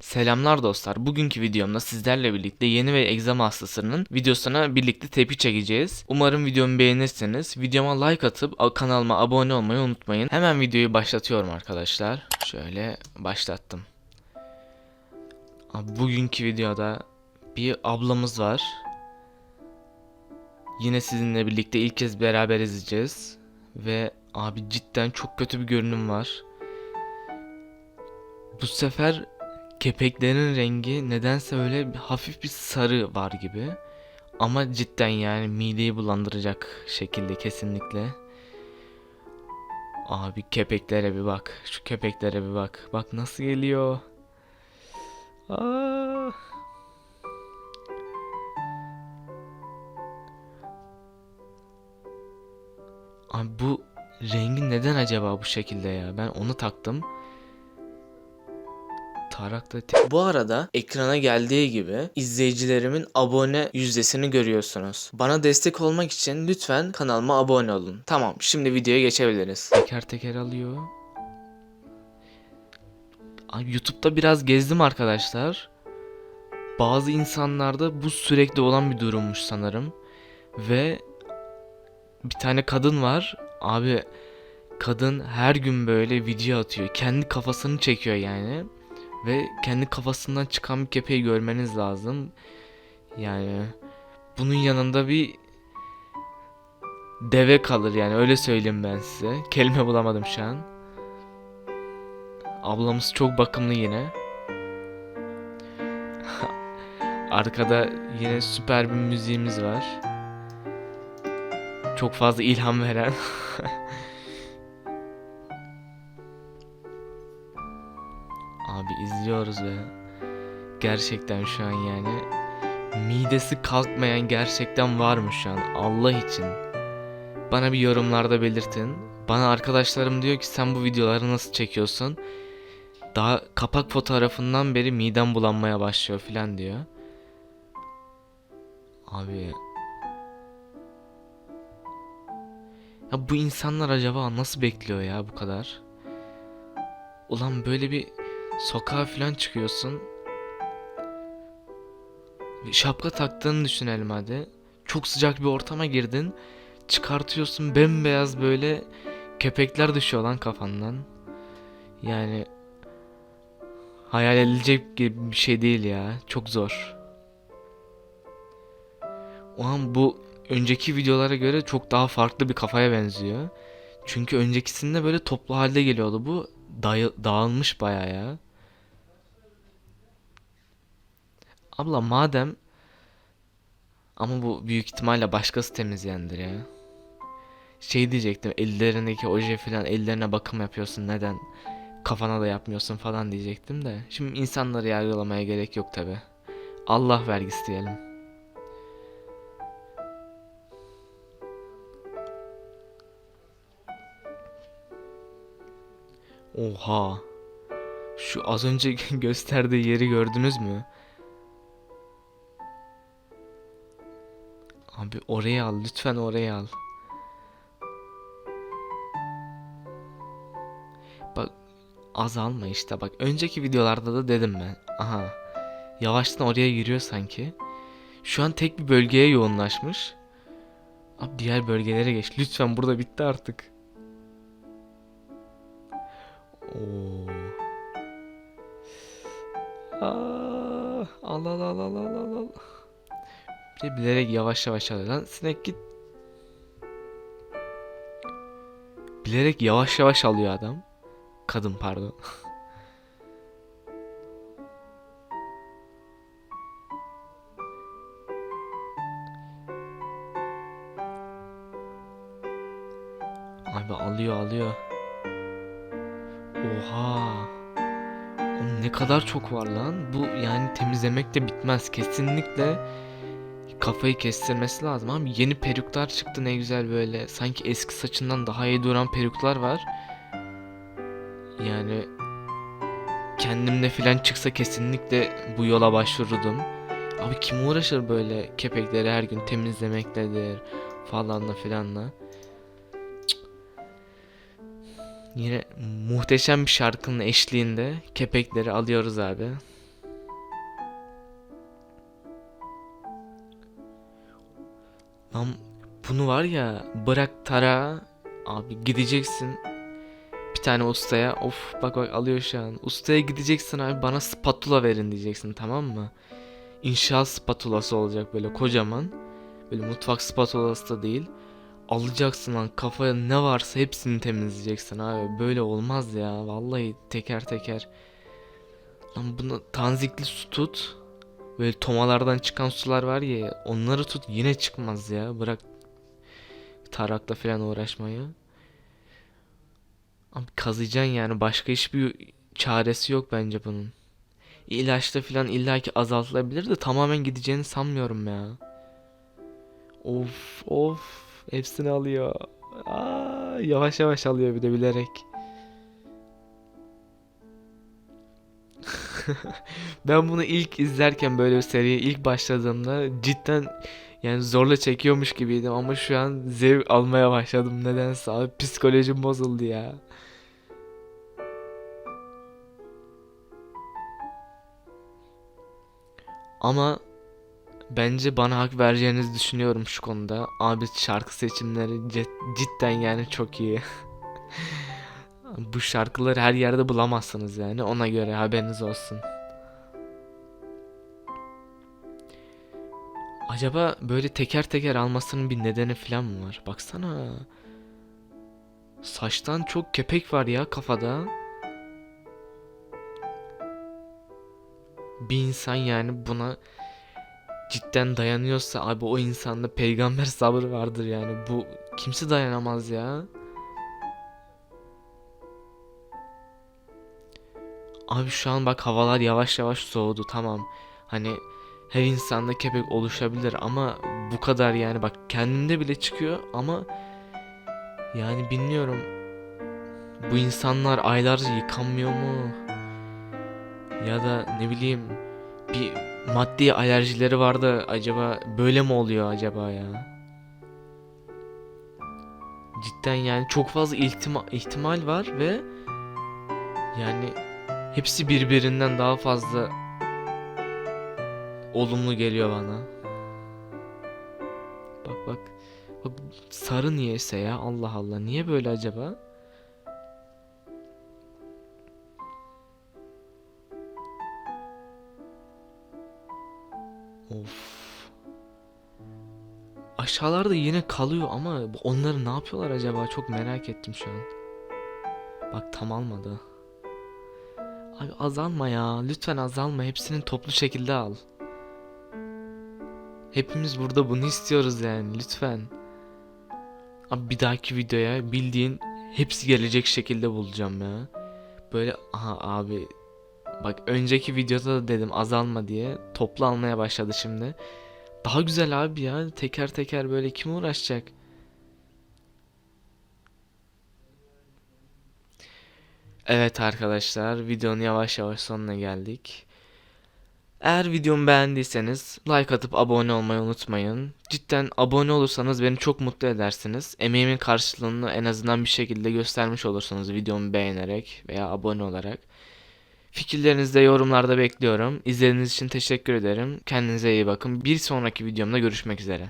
Selamlar dostlar. Bugünkü videomda sizlerle birlikte yeni ve egzama hastasının videosuna birlikte tepki çekeceğiz. Umarım videomu beğenirsiniz. Videoma like atıp kanalıma abone olmayı unutmayın. Hemen videoyu başlatıyorum arkadaşlar. Şöyle başlattım. Bugünkü videoda bir ablamız var. Yine sizinle birlikte ilk kez beraber izleyeceğiz. Ve abi cidden çok kötü bir görünüm var. Bu sefer Kepeklerin rengi nedense öyle hafif bir sarı var gibi. Ama cidden yani mideyi bulandıracak şekilde kesinlikle. Abi kepeklere bir bak. Şu kepeklere bir bak. Bak nasıl geliyor. Aa. Abi bu rengi neden acaba bu şekilde ya? Ben onu taktım. Te- Bu arada ekrana geldiği gibi izleyicilerimin abone yüzdesini görüyorsunuz. Bana destek olmak için lütfen kanalıma abone olun. Tamam şimdi videoya geçebiliriz. Teker teker alıyor. Ay, YouTube'da biraz gezdim arkadaşlar. Bazı insanlarda bu sürekli olan bir durummuş sanırım. Ve bir tane kadın var. Abi kadın her gün böyle video atıyor. Kendi kafasını çekiyor yani. Ve kendi kafasından çıkan bir kepeği görmeniz lazım. Yani bunun yanında bir deve kalır yani öyle söyleyeyim ben size. Kelime bulamadım şu an. Ablamız çok bakımlı yine. Arkada yine süper bir müziğimiz var. Çok fazla ilham veren. Abi izliyoruz ve gerçekten şu an yani midesi kalkmayan gerçekten var mı şu an Allah için. Bana bir yorumlarda belirtin. Bana arkadaşlarım diyor ki sen bu videoları nasıl çekiyorsun? Daha kapak fotoğrafından beri midem bulanmaya başlıyor filan diyor. Abi ya bu insanlar acaba nasıl bekliyor ya bu kadar? Ulan böyle bir sokağa falan çıkıyorsun. Şapka taktığını düşünelim hadi. Çok sıcak bir ortama girdin. Çıkartıyorsun bembeyaz böyle köpekler düşüyor lan kafandan. Yani hayal edilecek gibi bir şey değil ya. Çok zor. O an bu önceki videolara göre çok daha farklı bir kafaya benziyor. Çünkü öncekisinde böyle toplu halde geliyordu bu. Dayı, dağılmış baya ya. Abla madem ama bu büyük ihtimalle başkası temizleyendir ya. Şey diyecektim ellerindeki oje falan ellerine bakım yapıyorsun neden kafana da yapmıyorsun falan diyecektim de. Şimdi insanları yargılamaya gerek yok tabi. Allah vergisi diyelim. Oha. Şu az önce gösterdiği yeri gördünüz mü? Abi oraya al lütfen oraya al. Bak azalma işte bak önceki videolarda da dedim ben. Aha yavaştan oraya giriyor sanki. Şu an tek bir bölgeye yoğunlaşmış. Abi diğer bölgelere geç. Lütfen burada bitti artık. Oo. Aa, al al al al al al de bilerek yavaş yavaş alıyor lan. Sinek git. Bilerek yavaş yavaş alıyor adam. Kadın pardon. Abi alıyor alıyor. Oha. Oğlum ne kadar çok var lan. Bu yani temizlemek de bitmez. Kesinlikle kafayı kestirmesi lazım abi. Yeni peruklar çıktı ne güzel böyle. Sanki eski saçından daha iyi duran peruklar var. Yani kendimde filan çıksa kesinlikle bu yola başvururdum. Abi kim uğraşır böyle kepekleri her gün temizlemekledir falanla filanla. Yine muhteşem bir şarkının eşliğinde kepekleri alıyoruz abi. Lan bunu var ya bırak tara. Abi gideceksin. Bir tane ustaya of bak bak alıyor şu an. Ustaya gideceksin abi bana spatula verin diyeceksin tamam mı? İnşaat spatulası olacak böyle kocaman. Böyle mutfak spatulası da değil. Alacaksın lan kafaya ne varsa hepsini temizleyeceksin abi. Böyle olmaz ya vallahi teker teker. Lan bunu tanzikli su tut böyle tomalardan çıkan sular var ya onları tut yine çıkmaz ya bırak tarakla falan uğraşmayı Abi kazıyacaksın yani başka hiçbir çaresi yok bence bunun. İlaçla falan illaki azaltılabilir de tamamen gideceğini sanmıyorum ya. Of of hepsini alıyor. Aa, yavaş yavaş alıyor bir de bilerek. Ben bunu ilk izlerken böyle bir seriye ilk başladığımda cidden yani zorla çekiyormuş gibiydim ama şu an zevk almaya başladım nedense abi psikolojim bozuldu ya. Ama bence bana hak vereceğinizi düşünüyorum şu konuda. Abi şarkı seçimleri cid- cidden yani çok iyi. Bu şarkıları her yerde bulamazsınız yani ona göre haberiniz olsun. Acaba böyle teker teker almasının bir nedeni falan mı var? Baksana. Saçtan çok kepek var ya kafada. Bir insan yani buna cidden dayanıyorsa abi o insanda peygamber sabrı vardır yani. Bu kimse dayanamaz ya. Abi şu an bak havalar yavaş yavaş soğudu tamam. Hani her insanda kepek oluşabilir ama bu kadar yani bak kendimde bile çıkıyor ama yani bilmiyorum. Bu insanlar aylarca yıkanmıyor mu? Ya da ne bileyim bir maddi alerjileri vardı acaba böyle mi oluyor acaba ya? Cidden yani çok fazla ihtima ihtimal var ve yani hepsi birbirinden daha fazla olumlu geliyor bana. Bak bak. Bak sarı niyeyse ya Allah Allah. Niye böyle acaba? Of. Aşağılarda yine kalıyor ama onları ne yapıyorlar acaba? Çok merak ettim şu an. Bak tam almadı. Abi azalma ya. Lütfen azalma. Hepsini toplu şekilde al. Hepimiz burada bunu istiyoruz yani. Lütfen. Abi bir dahaki videoya bildiğin hepsi gelecek şekilde bulacağım ya. Böyle aha abi bak önceki videoda da dedim azalma diye toplu almaya başladı şimdi. Daha güzel abi ya teker teker böyle kim uğraşacak? Evet arkadaşlar videonun yavaş yavaş sonuna geldik. Eğer videomu beğendiyseniz like atıp abone olmayı unutmayın. Cidden abone olursanız beni çok mutlu edersiniz. Emeğimin karşılığını en azından bir şekilde göstermiş olursunuz videomu beğenerek veya abone olarak. Fikirlerinizi de yorumlarda bekliyorum. İzlediğiniz için teşekkür ederim. Kendinize iyi bakın. Bir sonraki videomda görüşmek üzere.